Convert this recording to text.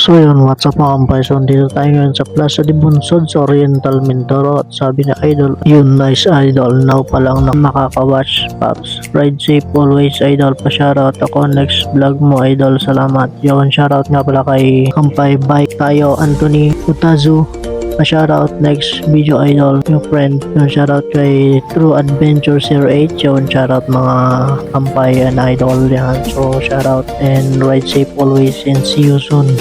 So yun, what's up mga kampay? So dito tayo ngayon sa Plaza de Bunsod sa Oriental Mindoro. At sabi ni Idol, yun nice Idol, now pa lang na makaka-watch. Paps. Ride safe always Idol, pa-shoutout ako. Next vlog mo Idol, salamat. Yun, shoutout nga pala kay Kampay. Bike tayo, Anthony Utazu, pa-shoutout next video idol yung friend. Yung shoutout kay True Adventure 08 yun shoutout mga kampay and idol. Yan. So shoutout and ride safe always and see you soon